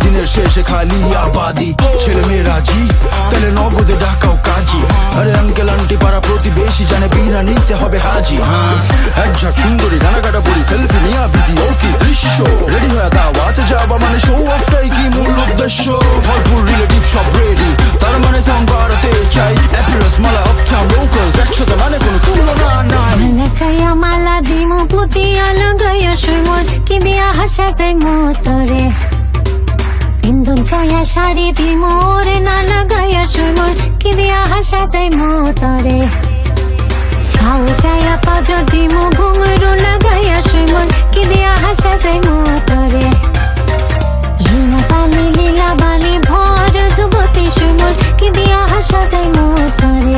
দিনের শেষে খালি আবাদি ছেলে মেয়ে রাজি তাহলে নগদে ডাকাও কাজী আরে আঙ্কেল আন্টি পাড়া প্রতিবেশী জানে বিনা নিতে হবে হাজি হ্যাঁ এক ঝাঁক সুন্দরী রানাকাটা পরি সেলফি নিয়া বিজি ও কি দৃশ্য রেডি হয়ে দাওয়াতে যাবা মানে শো অফটাই কি মূল উদ্দেশ্য ভরপুর রিলেটিভ সব রেডি তার মানে বাড়াতে চাই অ্যাপিয়ারেন্স মালা আপটাউন লোকালস একসাথে মানে কোনো তুলনা নাই চাইয়া মালা দিমু পুতিয়া লাগাইয়া সুমন কি দিয়া হাসা যাই মোতরে चाहिँ म तरे खाउ चाया पाजटी म घुङ्रो लगाया श्रीमन किदिया हाँसा चाहिँ म तरे हिम पाली लीला बाली भर जुबती श्रीमन किदिया हाँसा चाहिँ म तरे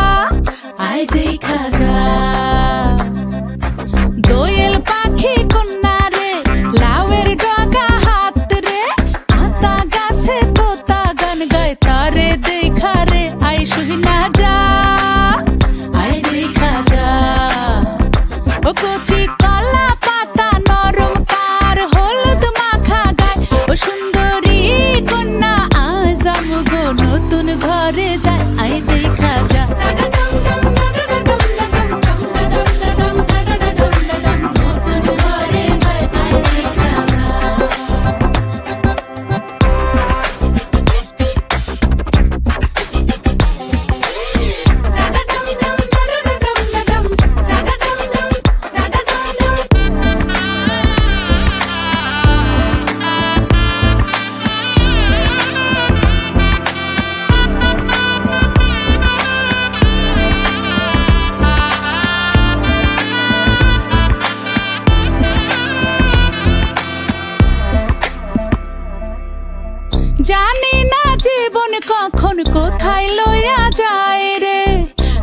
জীবন কখন কোথায় লইয়া যায় রে?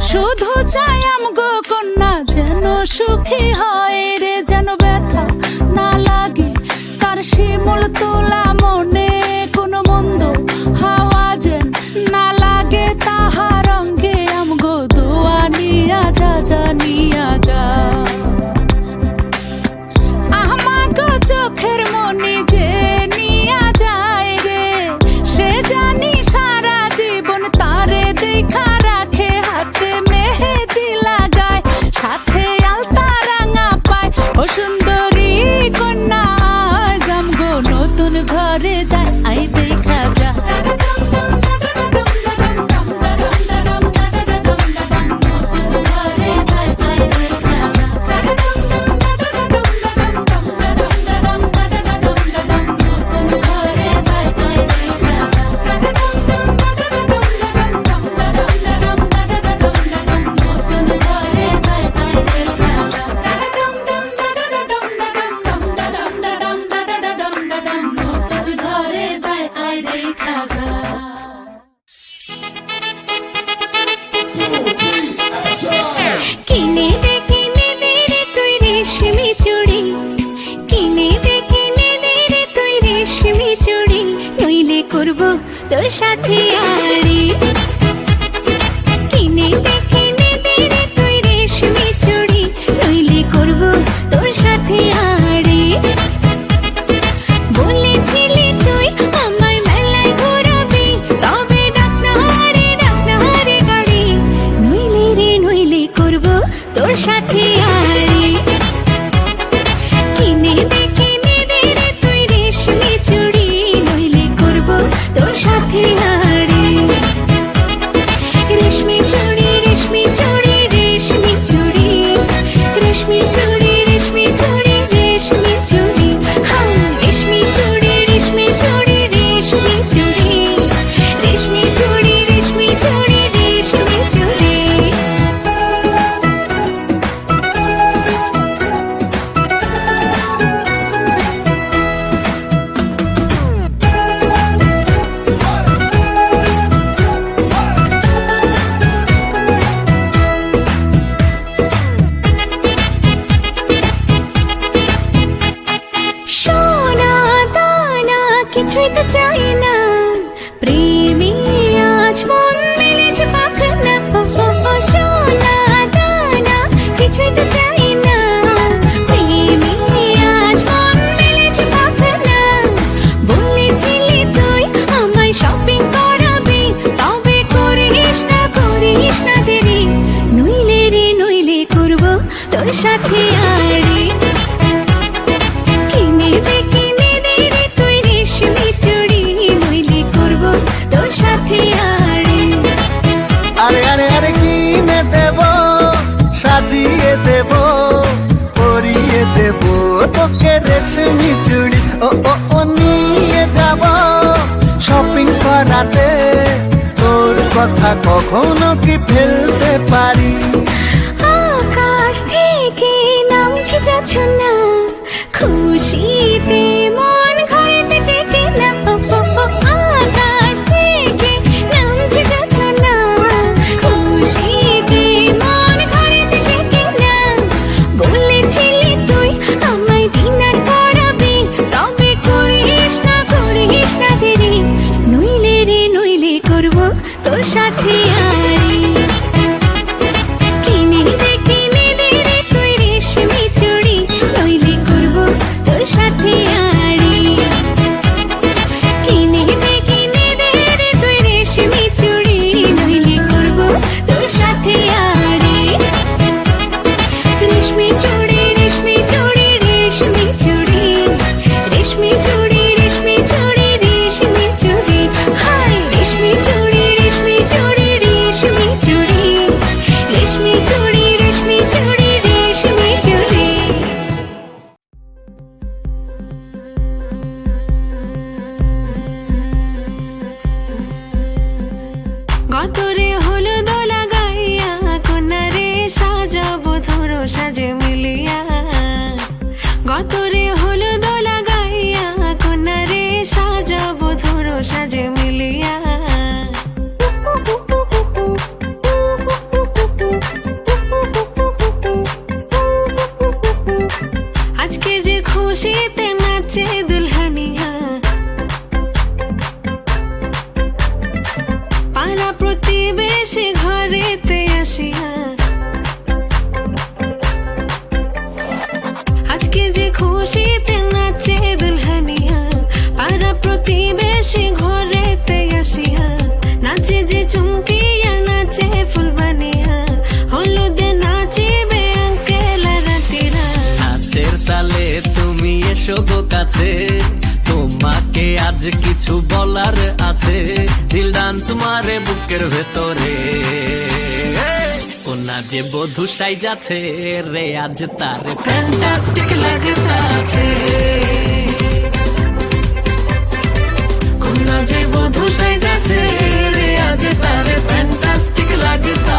শুধু চাই আমগো কন্যা যেন সুখী হয় রে, যেন ব্যথা না লাগে। তার শিমুল তোলা মনে করব তোর সাথে আড়ি কখনো কি ফেলতে পারি? আকাশ থেকে নামছে যাচ্ছ না খুশি এসো কাছে। তোমাকে আজ কিছু বলার আছে। দিল ডান্স মারে বুকের ভেতরে। ওনা যে বধু সাইজ আছে রে আজ তার ফ্যান্টাস্টিক লাগতা আছে। কোনা যে বধু সাইজ আছে রে আজ তার ফ্যান্টাস্টিক লাগতা